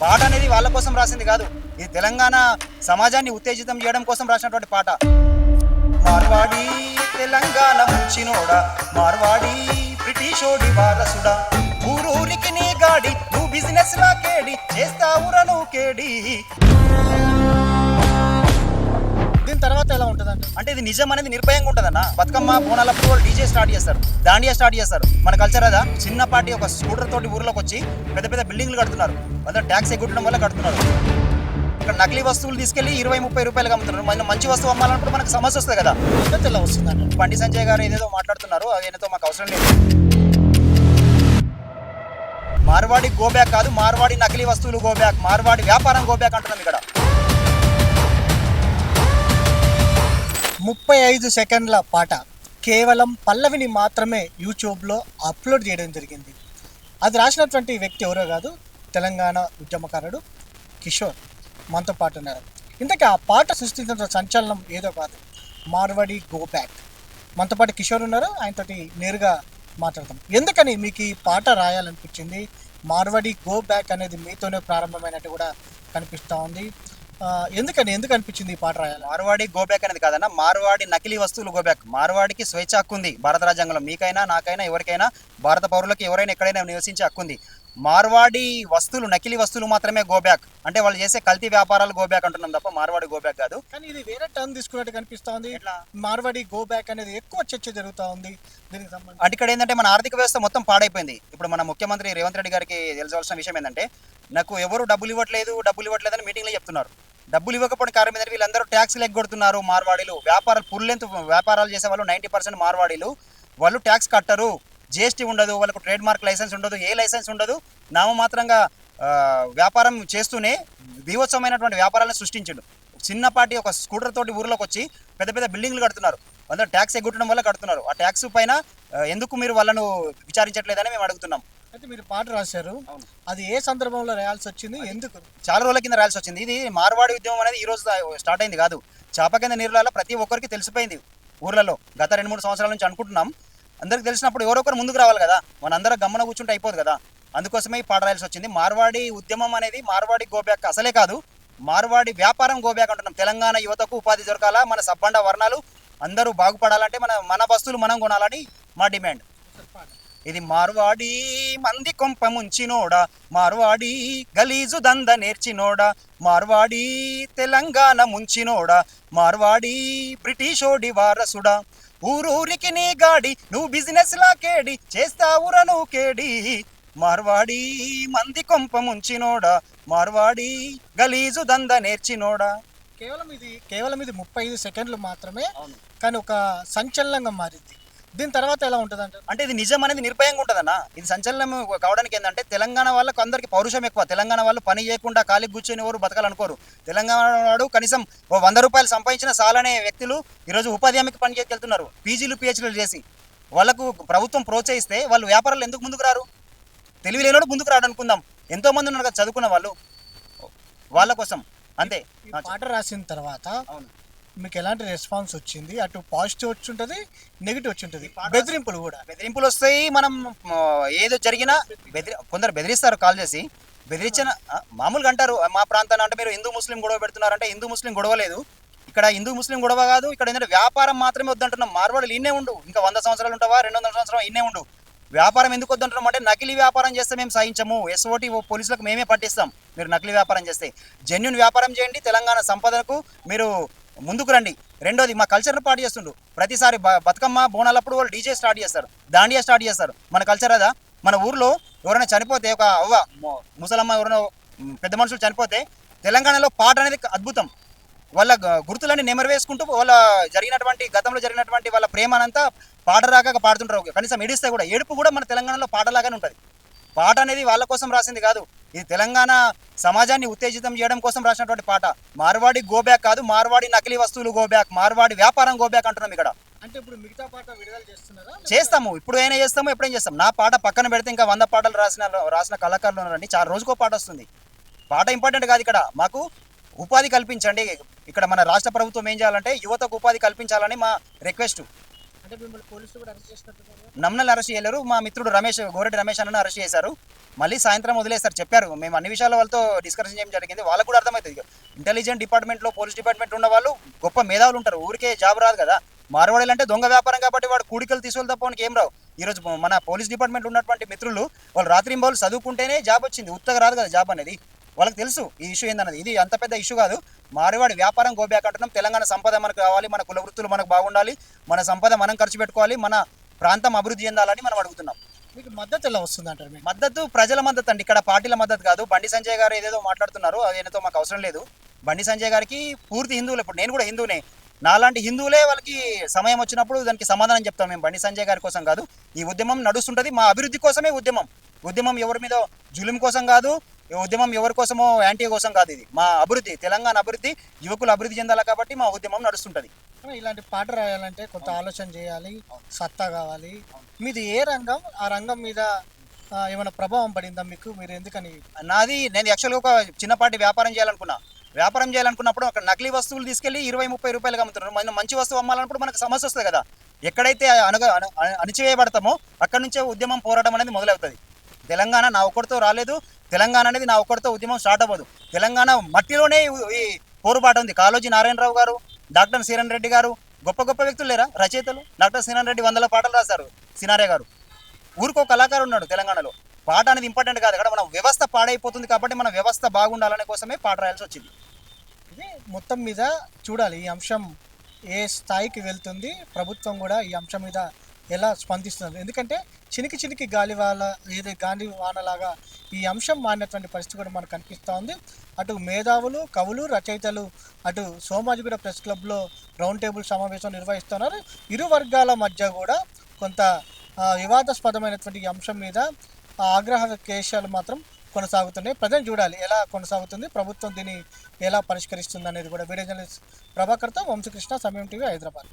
పాట అనేది వాళ్ళ కోసం రాసింది కాదు. ఇది తెలంగాణ సమాజాన్ని ఉత్తేజితం చేయడం కోసం రాసినటువంటి పాట. మార్వాడి తెలంగాణ ముంచినోడా మార్వాడి బ్రిటిషోడి వారసుడా. ఊరూరికి నీ గాడి నువ్వు బిజినెస్ లా కేడి చేస్తావురను కేడి. దీని తర్వాత ఎలా ఉంటుందంట? అంటే ఇది నిజం అనేది నిర్భయంగా ఉంటుందన్న. బతుకమ్మ బోనాలప్పుడు వాళ్ళు డీజే స్టార్ట్ చేస్తారు. దాండియా స్టార్ట్ చేస్తారు. మన కల్చర్ అదా? చిన్న పార్టీ ఒక స్కూటర్ తోటి ఊర్లోకి వచ్చి పెద్ద పెద్ద బిల్డింగ్లు కడుతున్నారు. అందులో ట్యాక్స్ ఎగ్గొట్టడం వల్ల కడుతున్నారు. ఇక్కడ నకిలీ వస్తువులు తీసుకెళ్ళి ఇరవై ముప్పై రూపాయలు అమ్ముతున్నారు. మన మంచి వస్తువు అమ్మాలన్నప్పుడు మనకు సమస్య వస్తుంది కదా? ఎలా వస్తుందంట? బండి సంజయ్ గారు ఏదేదో మాట్లాడుతున్నారు. అది ఏదో మాకు అవసరం లేదు. మార్వాడి గోబ్యాక్ కాదు మార్వాడి నకిలీ వస్తువులు గోబ్యాక్ మార్వాడి వ్యాపారం గోబ్యాక్ అంటున్నాం ఇక్కడ. ముప్పై ఐదు సెకండ్ల పాట కేవలం పల్లవిని మాత్రమే యూట్యూబ్లో అప్లోడ్ చేయడం జరిగింది. అది రాసినటువంటి వ్యక్తి ఎవరో కాదు తెలంగాణ ఉద్యమకారుడు కిషోర్. మనతో పాటు ఉన్నారు. ఇంతకీ ఆ పాట సృష్టించిన సంచలనం ఏదో కాదు. Marwadi go back. మనతో పాటు కిషోర్ ఉన్నారు. ఆయనతోటి నేరుగా మాట్లాడతాం ఎందుకని మీకు ఈ పాట రాయాలనిపించింది? మార్వడి గో బ్యాక్ అనేది మీతోనే ప్రారంభమైనట్టు కూడా కనిపిస్తూ ఉంది. ఎందుకని ఎందుకు అనిపించింది ఈ పాట రాయాలి? మార్వాడి గోబ్యాక్ అనేది కాదన్న మార్వాడి నకిలీ వస్తువులు గోబ్యాక్. మార్వాడికి స్వేచ్ఛ హక్కు ఉంది భారత రాజ్యాంగంలో. మీకైనా నాకైనా ఎవరికైనా భారత పౌరులకు ఎవరైనా ఎక్కడైనా నివసించే హక్కు ఉంది. మార్వాడి వస్తువులు నకిలీ వస్తువులు మాత్రమే గోబ్యాక్. అంటే వాళ్ళు చేసే కల్తీ వ్యాపారాలు గోబ్యాక్ అంటున్నాం తప్ప మార్వాడి గోబ్యాక్ కాదు. కానీ ఇది వేరే టర్న్ తీసుకున్నట్టు కనిపిస్తా ఉంది? మార్వాడి గో బ్యాక్ అనేది ఎక్కువ చర్చ జరుగుతూ ఉంది దీనికి సంబంధించి. అంటే ఇక్కడ ఏంటంటే మన ఆర్థిక వ్యవస్థ మొత్తం పాడైపోయింది. ఇప్పుడు మన ముఖ్యమంత్రి రేవంత్ రెడ్డి గారికి తెలిసాల్సిన విషయం ఏంటంటే నాకు ఎవరు డబ్బులు ఇవ్వట్లేదు డబ్బులు ఇవ్వట్లేదు అని మీటింగ్లో చెప్తున్నారు. డబ్బులు ఇవ్వకపోవడం కారణం ఏంటంటే వీళ్ళందరూ ట్యాక్స్లు ఎగ్గొడుతున్నారు. మార్వాడీలు వ్యాపారాలు పుల్లెంతు వ్యాపారాలు చేసే వాళ్ళు నైంటీ పర్సెంట్ మార్వాడీలు. వాళ్ళు ట్యాక్స్ కట్టరు. జిఎస్టీ ఉండదు. వాళ్ళకు ట్రేడ్ మార్క్ లైసెన్స్ ఉండదు. ఏ లైసెన్స్ ఉండదు. నామమాత్రంగా వ్యాపారం చేస్తూనే బీభత్సమైనటువంటి వ్యాపారాలను సృష్టించడు. చిన్నపాటి ఒక స్కూటర్ తోటి ఊర్లోకి వచ్చి పెద్ద పెద్ద బిల్డింగ్లు కడుతున్నారు. అందులో ట్యాక్స్ ఎగ్గొట్టడం వల్ల కడుతున్నారు. ఆ ట్యాక్స్ పైన ఎందుకు మీరు వాళ్ళను విచారించట్లేదని మేము అడుగుతున్నాం. అయితే మీరు పాట రాశారు. అది ఏ సందర్భంలో రాయాల్సి వచ్చింది? ఎందుకు? చాలా రోజుల కింద రాయాల్సి వచ్చింది. ఇది మార్వాడి ఉద్యమం అనేది ఈ రోజు స్టార్ట్ అయింది కాదు. చాప కింద నీరులలో ప్రతి ఒక్కరికి తెలిసిపోయింది ఊర్లలో. గత రెండు మూడు సంవత్సరాల నుంచి అనుకుంటున్నాం. అందరికి తెలిసినప్పుడు ఎవరో ఒకరు ముందుకు రావాలి కదా. మనందరం గమ్మన కూర్చుంటే అయిపోదు కదా. అందుకోసమే ఈ పాట రాయాల్సి వచ్చింది. మార్వాడి ఉద్యమం అనేది మార్వాడి గోబ్యాక్ అసలే కాదు. మార్వాడి వ్యాపారం గోబ్యాక్ అంటున్నాం. తెలంగాణ యువతకు ఉపాధి దొరకాలా? మన సబ్బండ వర్ణాలు అందరూ బాగుపడాలంటే మన మన వస్తువులు మనం కొనాలని మా డిమాండ్. ఇది మార్వాడి మంది కొంప ముంచినోడా మార్వాడి గలీజు దంద నేర్చినోడా మార్వాడి తెలంగాణ ముంచినోడా మార్వాడి బ్రిటిషోడి వారసుడా. ఊరూరికి నీ గాడి నువ్వు బిజినెస్ లా కేడి చేస్తావురా నువ్వు కేడి. మార్వాడి మంది కొంప ముంచినోడా మార్వాడి గలీజు దంద నేర్చినోడా. కేవలం ఇది కేవలం ఇది ముప్పై ఐదు సెకండ్లు మాత్రమే కానీ ఒక సంచలనంగా మారింది. దీని తర్వాత ఎలా ఉంటుంది అంటే అంటే ఇది నిజం అనేది నిర్భయంగా ఉంటుందన్న. ఇది సంచలనం కావడానికి ఏంటంటే తెలంగాణ వాళ్ళకు అందరికి పౌరుషం ఎక్కువ. తెలంగాణ వాళ్ళు పని చేయకుండా ఖాళీ కూర్చొని ఎవరు బతకాలనుకోరు. తెలంగాణ వాడు కనీసం ఓ వంద రూపాయలు సంపాదించిన సాలనే వ్యక్తులు ఈరోజు ఉపాధి హామీకి పని వెళ్తున్నారు పీజీలు పిహెచ్డీలు చేసి వాళ్ళకు ప్రభుత్వం ప్రోత్సహిస్తే వాళ్ళు వ్యాపారాలు ఎందుకు ముందుకు రారు? తెలివి లేనోడు ముందుకు రాడు అనుకుందాం ఎంతో మంది ఉన్నారు కదా చదువుకున్న వాళ్ళు. వాళ్ళ కోసం. అంతే. పాట రాసిన తర్వాత అవును. మీకు ఎలాంటి రెస్పాన్స్ వచ్చింది? అటు పాజిటివ్ వచ్చి ఉంటుంది నెగిటివ్ వచ్చి ఉంటుంది బెదిరింపులు కూడా. బెదిరింపులు వస్తాయి మనం ఏదో జరిగినా బెదిరి కొందరు బెదిరిస్తారు కాల్ చేసి. బెదిరించిన మామూలుగా అంటారు మా ప్రాంతాన్ని అంటే మీరు హిందూ ముస్లిం గొడవ పెడుతున్నారంటే హిందూ ముస్లిం గొడవ లేదు. ఇక్కడ హిందూ ముస్లిం గొడవ కాదు ఇక్కడ ఏంటంటే వ్యాపారం మాత్రమే వద్దంటున్నాం. మార్వాడీలు ఇన్నే ఉండు. ఇంకా వంద సంవత్సరాలు ఉంటావా? రెండు వందల సంవత్సరం ఇన్నే ఉండు. వ్యాపారం ఎందుకు వద్దంటున్నాం అంటే నకిలీ వ్యాపారం చేస్తే మేము సహించము. ఎస్ఓటి పోలీసులకు మేమే పట్టిస్తాం. మీరు నకిలీ వ్యాపారం చేస్తే. జెన్యున్ వ్యాపారం చేయండి తెలంగాణ సంపదకు మీరు ముందుకు రండి. రెండోది మా కల్చర్ను పాటు చేస్తుండ్రు ప్రతిసారి బతుకమ్మ బోనాలప్పుడు వాళ్ళు డీజే స్టార్ట్ చేస్తారు. దాండియా స్టార్ట్ చేస్తారు. మన కల్చర్ అదా? మన ఊర్లో ఎవరైనా చనిపోతే ఒక అవ్వ ముసలమ్మ ఎవరైనా పెద్ద మనుషులు చనిపోతే తెలంగాణలో పాట అనేది అద్భుతం. వాళ్ళ గుర్తులన్నీ నెమరవేసుకుంటూ వాళ్ళ జరిగినటువంటి గతంలో జరిగినటువంటి వాళ్ళ ప్రేమనంతా పాట రాక పాడుతుంటారు. కనీసం ఏడిస్తే కూడా ఏడుపు కూడా మన తెలంగాణలో పాటలాగానే ఉంటుంది. పాట అనేది వాళ్ళ కోసం రాసింది కాదు. ఇది తెలంగాణ సమాజాన్ని ఉత్తేజితం చేయడం కోసం రాసినటువంటి పాట మార్వాడి గోబ్యాక్ కాదు మార్వాడి నకిలీ వస్తువులు గోబ్యాక్ మార్వాడి వ్యాపారం గోబ్యాక్ అంటున్నాం ఇక్కడ. అంటే ఇప్పుడు మిగతా పాట విడుదల చేస్తున్నారా? చేస్తాము. ఇప్పుడు అయినా చేస్తాము ఎప్పుడైనా చేస్తాం. నా పాట పక్కన పెడితే ఇంకా వంద పాటలు రాసిన రాసిన కళాకారులు ఉన్నారండి. చాలా రోజుకో పాట వస్తుంది. పాట ఇంపార్టెంట్ కాదు ఇక్కడ. మాకు ఉపాధి కల్పించండి. ఇక్కడ మన రాష్ట్ర ప్రభుత్వం ఏం చేయాలంటే యువతకు ఉపాధి కల్పించాలని మా రిక్వెస్ట్. అంటే అరెస్ట్ నమ్మల్ని అరెస్ట్ చేయలేరు. మా మిత్రుడు రమేష్ గోరెడ్డి రమేష్ అన్న అరెస్ట్ చేశారు. మళ్ళీ సాయంత్రం వదిలేస్తారు చెప్పారు. మేము అన్ని విషయాల వాళ్ళతో డిస్కషన్ చేయడం జరిగింది. వాళ్ళకు కూడా అర్థమవుతుంది. ఇంటెలిజెంట్ డిపార్ట్మెంట్లో పోలీస్ డిపార్ట్మెంట్ ఉన్న వాళ్ళు గొప్ప మేధావులు ఉంటారు. ఊరికే జాబ్ రాదు కదా. మార్వాడీలు అంటే దొంగ వ్యాపారం కాబట్టి వాడు కూడికలు తీసుకెళ్ళి తప్ప వానికి ఏం రావు. ఈరోజు మన పోలీస్ డిపార్ట్మెంట్ ఉన్నటువంటి మిత్రులు వాళ్ళు రాత్రి వాళ్ళు చదువుకుంటేనే జాబ్ వచ్చింది. ఉత్తగా రాదు కదా జాబ్ అనేది. వాళ్ళకి తెలుసు ఈ ఇష్యూ ఏందన్నది. ఇది అంత పెద్ద ఇష్యూ కాదు. మారివాడి వ్యాపారం గోబ్యాక్ అంటున్నాం తెలంగాణ సంపద మనకు కావాలి మన కుల వృత్తులు మనకు బాగుండాలి మన సంపద మనం ఖర్చు పెట్టుకోవాలి మన ప్రాంతం అభివృద్ధి చెందాలని మనం అడుగుతున్నాం. మీకు మద్దతు ఎలా వస్తుంది అంటారు మద్దతు ప్రజల మద్దతు అండి. ఇక్కడ పార్టీల మద్దతు కాదు. బండి సంజయ్ గారు ఏదేదో మాట్లాడుతున్నారు. అదేనతో మాకు అవసరం లేదు. బండి సంజయ్ గారికి పూర్తి హిందువులు. ఇప్పుడు నేను కూడా హిందువునే. నాలాంటి హిందువులే వాళ్ళకి సమయం వచ్చినప్పుడు దానికి సమాధానం చెప్తాం మేము. బండి సంజయ్ గారి కోసం కాదు. ఈ ఉద్యమం నడుస్తుంటది మా అభివృద్ధి కోసమే ఉద్యమం. ఉద్యమం ఎవరి మీద? జులుం కోసం కాదు. ఈ ఉద్యమం ఎవరి కోసమో యాంటీ కోసం కాదు ఇది. మా అభివృద్ధి తెలంగాణ అభివృద్ధి యువకులు అభివృద్ధి చెందాలి కాబట్టి మా ఉద్యమం నడుస్తుంటది. ఇలాంటి పాట రాయాలంటే కొంత ఆలోచన చేయాలి సత్తా కావాలి. మీది ఏ రంగం? ఆ రంగం మీద ఏమైనా ప్రభావం పడిందా మీకు? మీరు ఎందుకని? నాది నేను యాక్చువల్గా ఒక చిన్నపాటి వ్యాపారం చేయాలనుకున్నా. వ్యాపారం చేయాలనుకున్నప్పుడు అక్కడ నకిలీ వస్తువులు తీసుకెళ్ళి ఇరవై ముప్పై రూపాయలుగా అమ్ముతున్నారు. మనం మంచి వస్తువు అమ్మాలన్నప్పుడు మనకు సమస్య వస్తుంది కదా. ఎక్కడైతే అనుగ అను- అను- అణిచివేయబడతామో అక్కడి నుంచే ఉద్యమం పోరాటం అనేది మొదలవుతుంది. తెలంగాణ నా ఒక్కడితో రాలేదు. తెలంగాణ అనేది నా ఒక్కరితో ఉద్యమం స్టార్ట్ అవ్వదు. తెలంగాణ మట్టిలోనే ఈ- పోరుపాటు పోరుబాటు ఉంది. కాళోజీ నారాయణరావు గారు డాక్టర్ శ్రీరణ్ రెడ్డి గారు గొప్ప గొప్ప వ్యక్తులు లేరా? రచయితలు? డాక్టర్ శ్రీరణ్ రెడ్డి వందల పాటలు రాశారు సినారే గారు. ఊరికో కళాకారు ఉన్నాడు తెలంగాణలో. పాట అనేది ఇంపార్టెంట్ కాదు. అక్కడ మన వ్యవస్థ పాడైపోతుంది కాబట్టి మన వ్యవస్థ బాగుండాలనే కోసమే పాట రాయాల్సి వచ్చింది. ఇది మొత్తం మీద చూడాలి. ఈ అంశం ఏ స్థాయికి వెళ్తుంది? ప్రభుత్వం కూడా ఈ అంశం మీద ఎలా స్పందిస్తుంది ఎందుకంటే చినికి చినికి గాలి వాళ్ళ లేదా గాలి వానలాగా ఈ అంశం మారినటువంటి పరిస్థితి కూడా మనకు కనిపిస్తూ ఉంది. అటు మేధావులు కవులు రచయితలు అటు సోమాజిగూడ ప్రెస్ క్లబ్లో రౌండ్ టేబుల్ సమావేశం నిర్వహిస్తున్నారు. ఇరు వర్గాల మధ్య కూడా కొంత వివాదాస్పదమైనటువంటి అంశం మీద ఆగ్రహ కేశాలు మాత్రం కొనసాగుతున్నాయి. ప్రజలు చూడాలి ఎలా కొనసాగుతుంది ప్రభుత్వం దీన్ని ఎలా పరిష్కరిస్తుంది అనేది కూడా. వీడియో జర్నలిస్ట్ ప్రభాకర్తో వంశకృష్ణ సమయం టీవీ హైదరాబాద్.